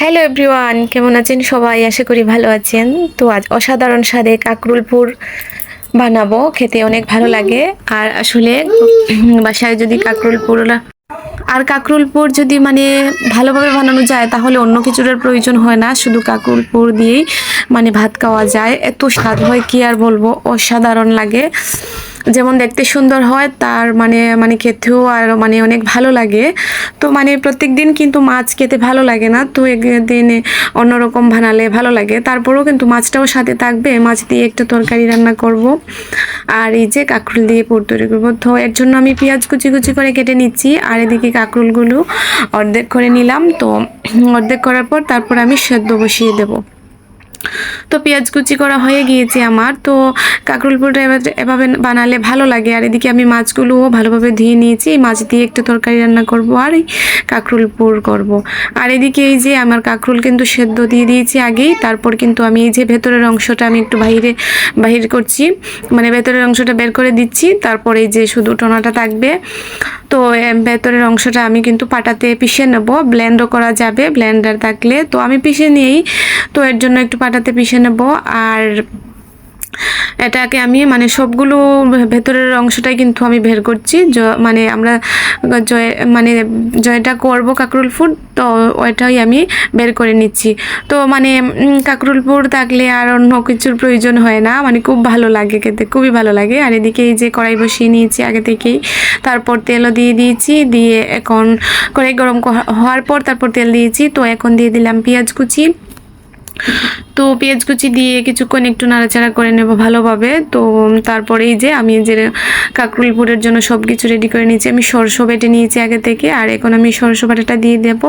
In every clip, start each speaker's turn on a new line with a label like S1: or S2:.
S1: Hello everyone কেমন আছেন সবাই? আশা করি ভালো আছেন। তো আজ অসাধারণ স্বাদে কাকরুলপুর বানাবো, খেতে অনেক ভালো লাগে। আর আসলে, বাসায় যদি কাকরুলপুর আর কাকরুলপুর যদি মানে ভালোভাবে বানানো যায়, তাহলে অন্য কিছুর প্রয়োজন হয় না। শুধু কাকরুলপুর দিয়েই মানে ভাত খাওয়া যায়। এত স্বাদ হয়, কি আর বলব? অসাধারণ লাগে। যেমন দেখতে সুন্দর হয়, তার মানে মানে খেতেও আর মানে অনেক ভালো লাগে। তো মানে প্রত্যেক দিন কিন্তু মাছ খেতে ভালো লাগে না, তো একদিন অন্যরকম বানালে ভালো লাগে। তারপরেও কিন্তু মাছটাও সাথে থাকবে, মাছ দিয়ে একটা তরকারি রান্না করব। আর এই যে কাঁকরুল দিয়ে পুর তৈরি করব। তো এর জন্য আমি পেঁয়াজ কুচি কুচি করে কেটে নিচ্ছি, আর এদিকে কাঁকরুলগুলো অর্ধেক করে নিলাম। তো অর্ধেক করার পর তারপর আমি সেদ্ধ বসিয়ে দেবো। তো পেঁয়াজ কুচি করা হয়ে গিয়েছে আমার। তো কাঁকরুল এবার এভাবে বানালে ভালো লাগে। আর এদিকে আমি মাছগুলোও ভালোভাবে ধুয়ে নিয়েছি। মাছ দিয়ে একটু তরকারি রান্না করব আর এই কাঁকরুল করব। আর এদিকে এই যে আমার কাঁকরুল কিন্তু সেদ্ধ দিয়ে দিয়েছি আগেই। তারপর কিন্তু আমি এই যে ভেতরের অংশটা আমি একটু বাইরে বাহির করছি। মানে ভেতরের অংশটা বের করে দিচ্ছি। তারপর এই যে শুধু টোনাটা থাকবে। তো ভেতরের অংশটা আমি কিন্তু পাটাতে পিষে নেব। ব্লেন্ডও করা যাবে ব্লেন্ডার থাকলে। তো আমি পিষে নিয়েই, তো এর জন্য একটু পাটাতে পিষে নেব। আর এটাকে আমি মানে সবগুলো ভেতরের অংশটাই কিন্তু আমি বের করছি। মানে আমরা জয় মানে জয়টা করব কাকরুল ফুড তো ওইটাই আমি বের করে নিচ্ছি। তো মানে কাকরুল পুর থাকলে আর অন্য কিছুর প্রয়োজন হয় না। মানে খুব ভালো লাগে খেতে, খুবই ভালো লাগে। আর এদিকে এই যে কড়াই বসিয়ে নিয়েছি আগে থেকেই। তারপর তেলও দিয়ে দিয়েছি, দিয়ে এখন কড়াই গরম হওয়ার পর তারপর তেল দিয়েছি। তো এখন দিয়ে দিলাম পেঁয়াজ কুচি। তো পেঁয়াজ কুচি দিয়ে কিছুক্ষণ একটু নাড়াচাড়া করে নেব ভালোভাবে। তো তারপরেই যে আমি যে কাকরুল পুরের জন্য সব কিছু রেডি করে নিয়েছি, আমি সরষে বেটে নিয়েছি আগে থেকে, আর এখন আমি সরষে বাটাটা দিয়ে দেব।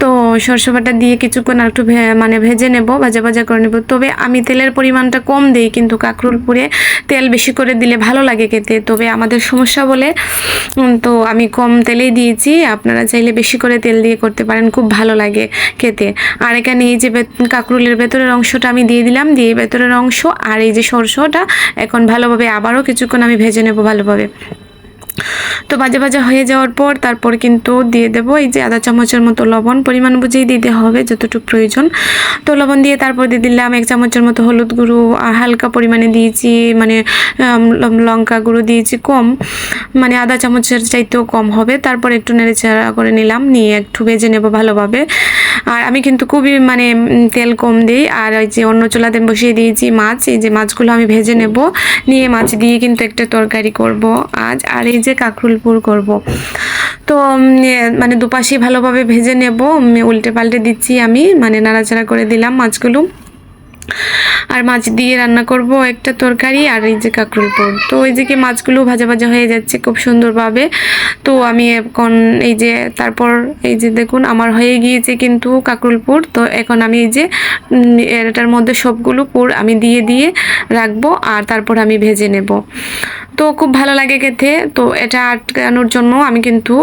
S1: তো সরষে বাটা দিয়ে কিছুক্ষণ আর একটু মানে ভেজে নেব, ভাজা ভাজা করে নেব। তবে আমি তেলের পরিমাণটা কম দিই, কিন্তু কাকরুল পুরে তেল বেশি করে দিলে ভালো লাগে খেতে। তবে আমাদের সমস্যা বলে তো আমি কম তেলেই দিয়েছি। আপনারা চাইলে বেশি করে তেল দিয়ে করতে পারেন, খুব ভালো লাগে খেতে। আর এখানে এই যে কাকরুলের ভেতরের অংশটা আমি দিয়ে দিলাম, দিয়ে ভেতরের অংশ আর এই যে সরষেটা, এখন ভালোভাবে আবারও কিছুক্ষণ আমি ভেজে নেব ভালোভাবে। তো ভাজা ভাজা হয়ে যাওয়ার পর তারপর কিন্তু দিয়ে দেব এই যে আধা চামচের মতো লবণ, পরিমাণ বুঝেই দিতে হবে যতটুকু প্রয়োজন। তো লবণ দিয়ে তারপর দিয়ে দিলাম এক চামচের মতো হলুদ গুঁড়ো, আর হালকা পরিমাণে দিয়েছি মানে লঙ্কা গুঁড়ো দিয়েছি কম মানে আধা চামচের চাইতেও কম হবে। তারপর একটু নেড়েচাড়া করে নিলাম, নিয়ে একটু ভেজে নেব ভালোভাবে। আর আমি কিন্তু খুবই মানে তেল কম দিই। আর ওই যে অন্য চুলাতে বসিয়ে দিয়েছি মাছ, এই যে মাছগুলো আমি ভেজে নেব। নিয়ে মাছ দিয়ে কিন্তু একটা তরকারি করব আজ। আর এই যে কাকরুলপুর করব। তো মানে দুপাশেই ভালোভাবে ভেজে নেব। উল্টে পাল্টে দিচ্ছি আমি মানে নাড়াচাড়া করে দিলাম মাছগুলো। আর মাছ দিয়ে রান্না করব একটা তরকারি আর এই যে কাঁকরুলপুর তো ওই যে কি মাছগুলো ভাজা ভাজা হয়ে যাচ্ছে খুব সুন্দরভাবে। তো আমি এখন এই যে তারপর এই যে দেখুন, আমার হয়ে গিয়েছে কিন্তু কাঁকরুলপুর তো এখন আমি এই যে এটার মধ্যে সবগুলো পুর আমি দিয়ে দিয়ে রাখব আর তারপর আমি ভেজে নেব। তো খুব ভালো লাগে খেতে। তো এটা আটকানোর জন্য আমি কিন্তু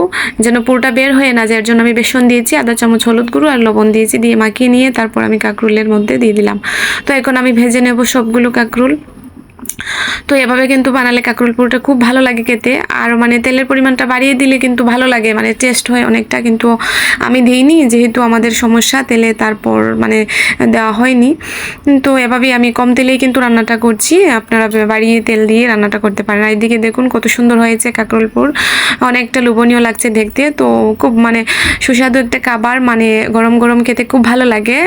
S1: যেন পুরোটা বের হয়ে না যায়, এর জন্য আমি বেসন দিয়েছি, আদা চামচ, হলুদ গুঁড়ো আর লবণ দিয়েছি, দিয়ে মাখিয়ে নিয়ে তারপর আমি কাঁকরুলের মধ্যে দিয়ে দিলাম। তো এখন আমি ভেজে নেব সবগুলো কাঁকরুল। তো এভাবে কিন্তু বানালে কাঁকরুল পুরোটা খুব ভালো লাগে খেতে। আর মানে তেলের পরিমাণটা বাড়িয়ে দিলে কিন্তু ভালো লাগে মানে টেস্ট হয় অনেকটা। কিন্তু আমি দিইনি, যেহেতু আমাদের সমস্যা, তেলে তারপর মানে দেওয়া হয়নি। তো এভাবেই আমি কম তেলেই কিন্তু রান্নাটা করছি। আপনারা বাড়িয়ে তেল দিয়ে রান্নাটা করতে পারেন। আর এদিকে দেখুন কত সুন্দর হয়েছে কাঁকরুলপুর অনেকটা লোভনীয় লাগছে দেখতে। তো খুব মানে সুস্বাদু একটা খাবার মানে গরম গরম খেতে খুব ভালো লাগে।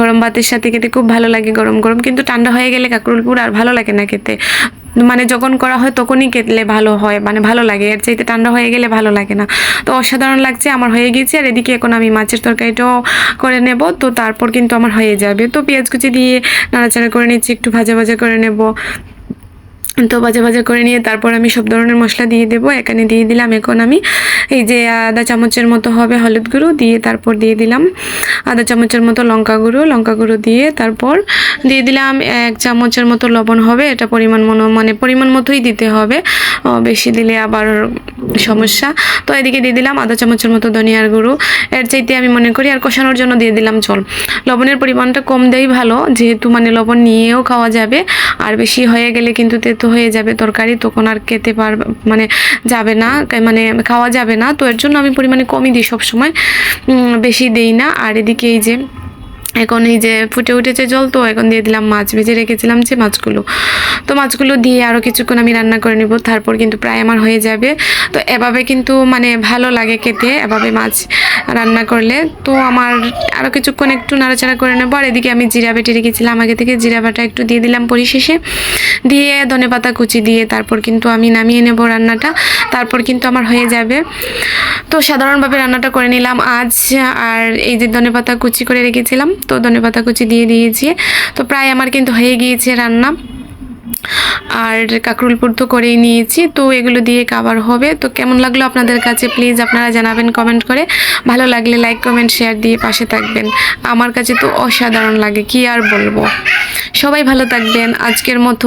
S1: গরম ভাতের সাথে খেতে খুব ভালো লাগে গরম গরম। কিন্তু ঠান্ডা হয়ে গেলে কাঁকরুলপুর আর ভালো লাগে না খেতে। মানে যখন করা হয় তখনই কেটলে ভালো হয় মানে ভালো লাগে। এর চাইতে ঠান্ডা হয়ে গেলে ভালো লাগে না। তো অসাধারণ লাগছে, আমার হয়ে গেছে আর এদিকে এখন আমি মাছের তরকারিটাও করে নেব। তো তারপর কিন্তু আমার হয়ে যাবে। তো পেঁয়াজ কুচি দিয়ে নাড়াচাড়া করে নিচ্ছি, একটু ভাজা ভাজা করে নেব। তো ভাজা বাজে করে নিয়ে তারপর আমি সব ধরনের মশলা দিয়ে দেবো। এখানে দিয়ে দিলাম এখন আমি এই যে আদা চামচের মতো হবে হলুদ গুঁড়ো, দিয়ে তারপর দিয়ে দিলাম আদা চামচের মতো লঙ্কা গুঁড়ো। লঙ্কা গুঁড়ো দিয়ে তারপর দিয়ে দিলাম এক চামচের মতো লবণ হবে। এটা পরিমাণ মতো মানে পরিমাণ মতোই দিতে হবে। বেশি দিলে আবার সমস্যা। তো এদিকে দিয়ে দিলাম আধা চামচের মতো ধনিয়ার গুঁড়ো। এর চাইতে আমি মনে করি আর কষানোর জন্য দিয়ে দিলাম জল। লবণের পরিমাণটা কম দেই ভালো, যেহেতু মানে লবণ নিয়েও খাওয়া যাবে। আর বেশি হয়ে গেলে কিন্তু তেতো হয়ে যাবে তরকারি, তখন আর খেতে পার মানে যাবে না মানে খাওয়া যাবে না। তো এর জন্য আমি পরিমাণে কমই দিই সবসময়। বেশি দেই না। আর এদিকে এই যে এখন এই যে ফুটে উঠেছে জল, তো এখন দিয়ে দিলাম মাছ। ভেজে রেখেছিলাম যে মাছগুলো। তো মাছগুলো দিয়ে আরও কিছুক্ষণ আমি রান্না করে নেব। তারপর কিন্তু প্রায় আমার হয়ে যাবে। তো এভাবে কিন্তু মানে ভালো লাগে খেতে, এভাবে মাছ রান্না করলে। তো আমার আরও কিছুক্ষণ একটু নাড়াচাড়া করে নেব। আর এদিকে আমি জিরা বেটে রেখেছিলাম। আগে থেকে জিরা বাটা একটু দিয়ে দিলাম পরিশেষে। দিয়ে ধনে পাতা কুচি দিয়ে তারপর কিন্তু আমি নামিয়ে নেব রান্নাটা। তারপর কিন্তু আমার হয়ে যাবে। তো সাধারণভাবে রান্নাটা করে নিলাম আজ। আর এই যে ধনে পাতা কুচি করে রেখেছিলাম তো ধনে পাতা কুচি দিয়ে দিয়েছি। তো প্রায় আমার কিন্তু হয়ে গিয়েছে রান্না। আর কাকরুলপুর তো করেই নিয়েছি। তো এগুলো দিয়ে কাবার হবে। তো কেমন লাগল আপনাদের কাছে? প্লিজ আপনারা জানাবেন কমেন্ট করে। ভালো লাগলে লাইক, কমেন্ট, শেয়ার দিয়ে পাশে থাকবেন। আমার কাছে তো অসাধারণ লাগে, কি আর বলব? সবাই ভালো থাকবেন। আজকের মতো